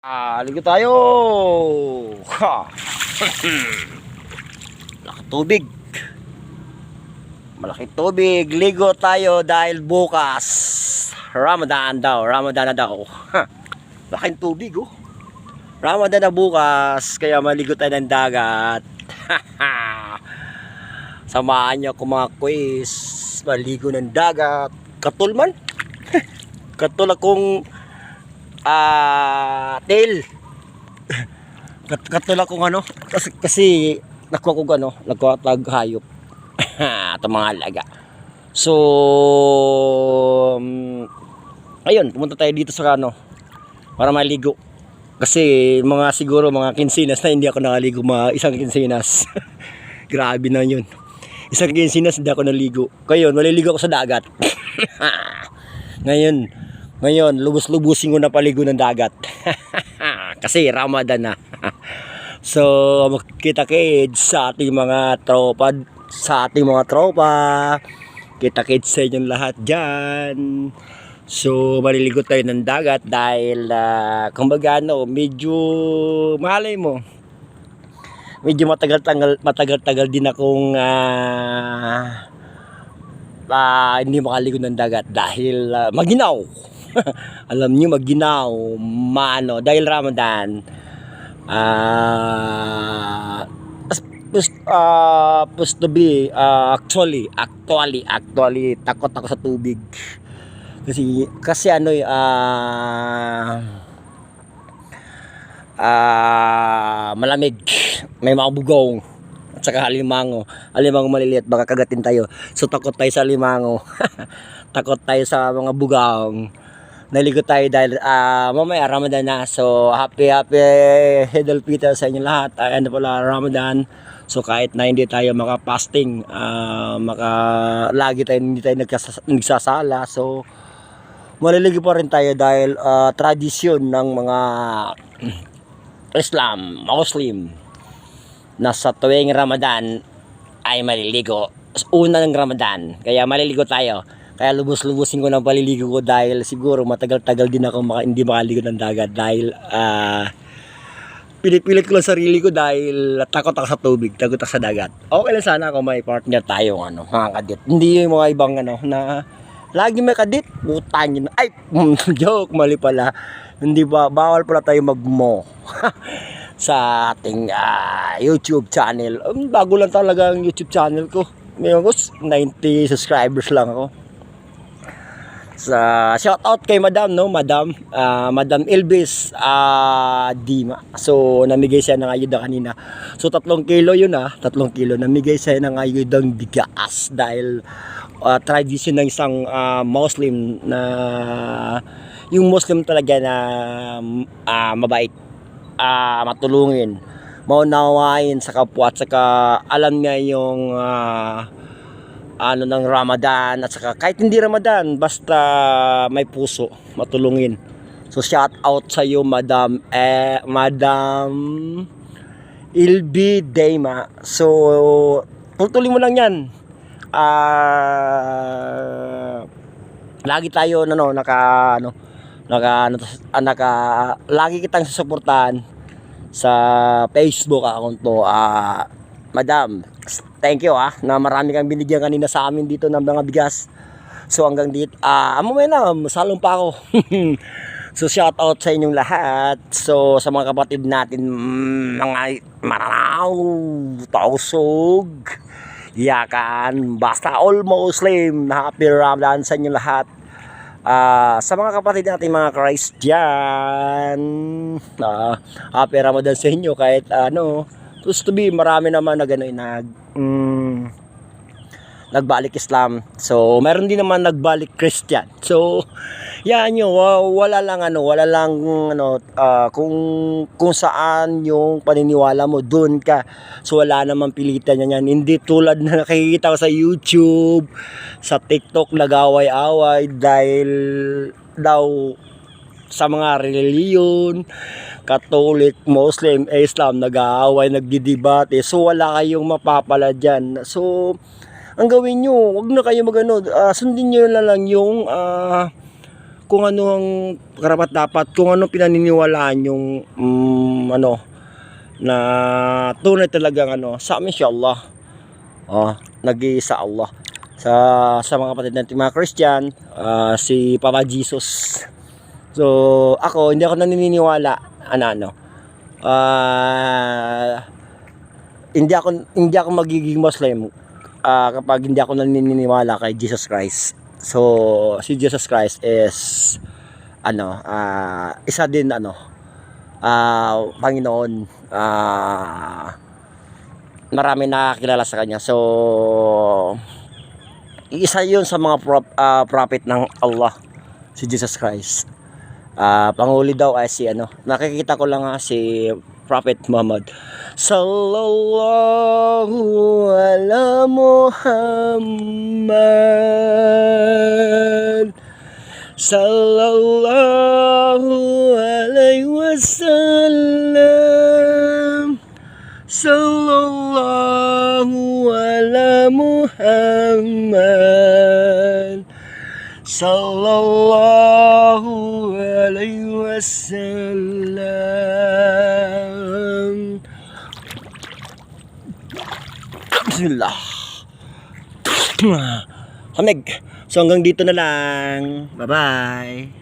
Ah, tayo. Ha. Malaki tubig. Malaki tubig. Ligo tayo dahil bukas Ramadan daw. Ramadan na daw. Ha. Laking tubig oh. Ramadan na bukas kaya maligo tayo ng dagat. Samahan niyo ako mga quiz. Maligo ng dagat. Katul man. Katul akong ah tail. Kat katulad kong ano kasi kasi nakuha ko ano, nakuha tag hayop. Ito mga alaga. So um, ayun, pumunta tayo dito sa ano para maligo. Kasi mga siguro mga kinsinas na hindi ako nakaligo mga isang kinsinas. Grabe na yun. Isang kinsinas hindi ako naligo. Ngayon, maliligo ako sa dagat. Ngayon, ngayon, lubos-lubusin ko na paligo ng dagat. Kasi Ramadan na. so, magkita kids sa ating mga tropa, sa ating mga tropa. Kita kids sa inyong lahat dyan. So, maliligo tayo ng dagat dahil, uh, kumbaga, ano, medyo, malay mo, medyo matagal-tagal, matagal-tagal din akong, ah, ah, hindi makaligo ng dagat dahil ah, maginaw. Alam niyo maginaw, maano, dahil Ramadan. Ah, pus, ah, pus to be, ah, actually, actually, actually, takot ako sa tubig. Kasi, kasi ano, eh, ah, ah, malamig. May mga bugong. At saka halimango. Halimango maliliit, baka kagatin tayo. So takot tayo sa halimango. takot tayo sa mga bugong. Naligo tayo dahil ah, mamaya Ramadan na. So happy happy Hidal Peter sa inyo lahat. Uh, ano pala Ramadan. So kahit na hindi tayo maka-fasting, ah, maka lagi tayo hindi tayo nagsasala. So maliligo pa rin tayo dahil ah, tradisyon ng mga Islam, Muslim na sa tuwing Ramadan ay maliligo. Una ng Ramadan, kaya maliligo tayo. Kaya lubos-lubusin ko ng paliligo ko dahil siguro matagal-tagal din ako maka, hindi makaligo ng dagat dahil ah pinipilit ko lang sarili ko dahil takot ako sa tubig, takot ako sa dagat. Okay lang sana kung may partner tayo ano, mga kadit. Hindi yung mga ibang ano na lagi may kadit, utangin. Ay, joke, mali pala. Hindi ba bawal pala tayo magmo sa ating ah, YouTube channel. Um, bago lang talaga ang YouTube channel ko. Ngayon ko 90 subscribers lang ako. Sa shout out kay Madam no, Madam ah, Madam Elvis ah, Dima. So namigay siya ng ayuda kanina. So tatlong kilo yun ah, tatlong kilo namigay siya ng ayudang bigas dahil ah, tradition ng isang ah, Muslim na yung Muslim talaga na ah, mabait, ah, matulungin, maunawain sa kapwa at saka alam niya yung ah, ano ng Ramadan at saka kahit hindi Ramadan basta may puso matulungin. So shout out sa iyo Madam eh, Madam Ilbi Dayma so tutuloy mo lang yan. Ah lagi tayo ano naka ano naka ano, ah, naka lagi kitang susuportahan sa Facebook account to ah Madam, thank you ah, na marami kang binigyan kanina sa amin dito ng mga bigas. So hanggang dito, ah, amo may na, masalong pa ako. so shout out sa inyong lahat. So sa mga kapatid natin, mm, mga maranaw, tausog, yakan, basta all Muslim, happy Ramadan sa inyong lahat. Ah, sa mga kapatid natin mga Christian, ah, happy Ramadan sa inyo kahit ano, Supposed to be, marami naman na gano'y nag, mm, nagbalik Islam. So, meron din naman nagbalik Christian. So, yan yun, wa- wala lang ano, wala lang ano, ah, kung, kung saan yung paniniwala mo, doon ka. So, wala naman pilitan yan yan. Hindi tulad na nakikita ko sa YouTube, sa TikTok, nag-away-away dahil daw sa mga reliyon, Catholic, Muslim, Islam, nag-aaway, nagdidebate. So wala kayong mapapala dyan. So, ang gawin nyo, wag na kayo magano, ah, sundin nyo na lang yung ah, kung ano ang karapat dapat, kung ano pinaniniwalaan yung mm, ano na tunay talagang ano sa amin si Allah. Oh, nag-iisa Allah. Sa sa mga kapatid natin mga Christian, ah, si Papa Jesus. So, ako hindi ako naniniwala ano ano. Ah hindi ako hindi ako magiging Muslim ah, kapag hindi ako naniniwala kay Jesus Christ. So, si Jesus Christ is ano, ah, isa din ano, ah, Panginoon. Ah, marami nakakilala sa kanya. So, isa 'yun sa mga prop, ah, prophet ng Allah, si Jesus Christ. Ah, panguli daw ay si ano, nakikita ko lang nga si Prophet Muhammad. Sallallahu ala Muhammad. Sallallahu alaihi wasallam sallallahu ala Muhammad. Sallallahu wasallam Bismillah. Hamig. So hanggang dito na lang. Bye bye